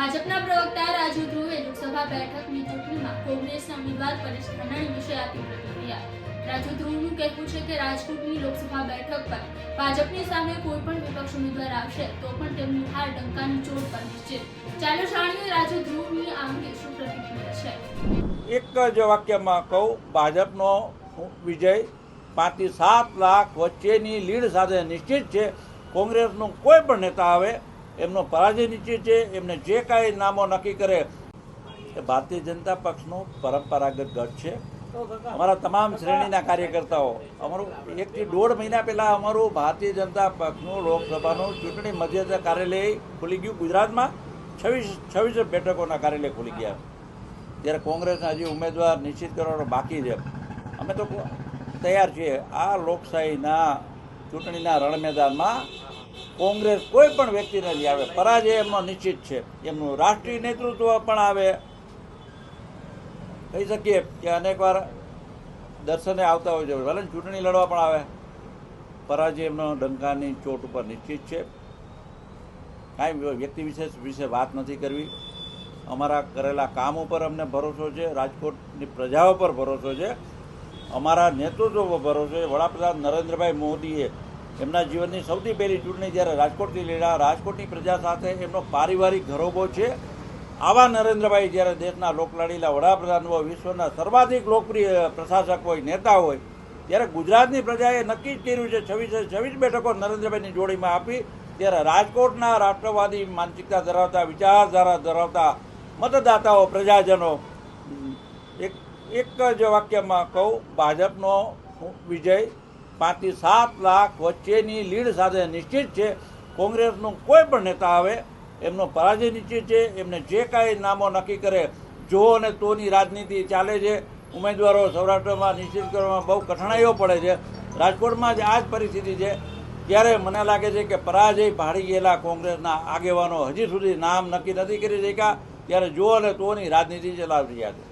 ભાજપના પ્રવક્તા રાજુ ધ્રુવે લોકસભા બેઠકની ચૂંટણીમાં કોંગ્રેસના ઉમેદવાર પરેશ ધાનાણી વિશે આપી પ્રતિક્રિયા. રાજુ ધ્રુવનું કહેવું છે કે રાજકોટની લોકસભા બેઠક પર ભાજપની સામે કોઈ પણ વિપક્ષ ઉમેદવાર આવશે, તો પણ તેમની હાર ડંકાની ચોટ પર નિશ્ચિત. ચાલો જાણીએ રાજુ ધ્રુવની આ અંગે શું પ્રતિક્રિયા છે. એક જ વાક્યમાં કહું, ભાજપનો વિજય પાંચથી સાત લાખ વચ્ચેની લીડ સાથે નિશ્ચિત છે. કોંગ્રેસનું કોઈ પણ નેતા આવે એમનો પરાજય નિશ્ચિત છે, એમને જે કાંઈ નામો નક્કી કરે, એ ભારતીય જનતા પક્ષનો પરંપરાગત ગઢ છે. અમારા તમામ શ્રેણીના કાર્યકર્તાઓ, અમારું એકથી દોઢ મહિના પહેલાં અમારું ભારતીય જનતા પક્ષનું લોકસભાનું ચૂંટણી મધ્યસ્થ કાર્યાલય ખુલી ગયું ગુજરાતમાં. છવ્વીસ છવ્વીસ બેઠકોના કાર્યાલય ખુલી ગયા. જ્યારે કોંગ્રેસના હજી ઉમેદવાર નિશ્ચિત કરવાનો બાકી છે. અમે તો તૈયાર છીએ. આ લોકશાહીના ચૂંટણીના રણ મેદાનમાં કોંગ્રેસ કોઈ પણ વ્યક્તિને નહીં આવે. પરાજય એમનો નિશ્ચિત છે. એમનું રાષ્ટ્રીય નેતૃત્વ પણ આવે. કહી શકીએ કે અનેકવાર દર્શને આવતા હોય છે. ભલે ચૂંટણી લડવા પણ આવે. પરાજય એમનો ડંકાની ચોટ ઉપર નિશ્ચિત છે. કાંઈ વ્યક્તિ વિશેષ વિશે વાત નથી કરવી. અમારા કરેલા કામ ઉપર અમને ભરોસો છે. રાજકોટની પ્રજાઓ પર ભરોસો છે. અમારા નેતૃત્વ પર ભરોસો છે. વડાપ્રધાન નરેન્દ્રભાઈ મોદીએ એમના જીવનની સૌથી પહેલી ચૂંટણી જ્યારે રાજકોટથી લડ્યા, રાજકોટની પ્રજા સાથે એમનો પારિવારિક ઘરોબો છે. આવા નરેન્દ્રભાઈ જ્યારે દેશના લોકલાડીલા વડાપ્રધાન હોય, વિશ્વના સર્વાધિક લોકપ્રિય પ્રશાસક હોય, નેતા હોય, ત્યારે ગુજરાતની પ્રજાએ નક્કી જ કર્યું છે, છવ્વીસે છવ્વીસ બેઠકો નરેન્દ્રભાઈની જોડીમાં આપી. ત્યારે રાજકોટના રાષ્ટ્રવાદી માનસિકતા ધરાવતા, વિચારધારા ધરાવતા મતદાતાઓ, પ્રજાજનો, એક એક જ વાક્યમાં કહું, ભાજપનો વિજય પાંચથી સાત લાખ વચ્ચેની લીડ સાથે નિશ્ચિત છે. કોંગ્રેસનું કોઈ પણ નેતા આવે, એમનો પરાજય નિશ્ચિત છે. એમને જે કાંઈ નામો નક્કી કરે, જો અને તોની રાજનીતિ ચાલે છે, ઉમેદવારો સૌરાષ્ટ્રમાં નિશ્ચિત કરવામાં બહુ કઠણાઈઓ પડે છે. રાજકોટમાં જ આ જ પરિસ્થિતિ છે. ત્યારે મને લાગે છે કે પરાજય ભાડી ગયેલા કોંગ્રેસના આગેવાનો હજી સુધી નામ નક્કી નથી કરી શક્યા. ત્યારે જો અને તોની રાજનીતિ ચલાવી રહ્યા છે.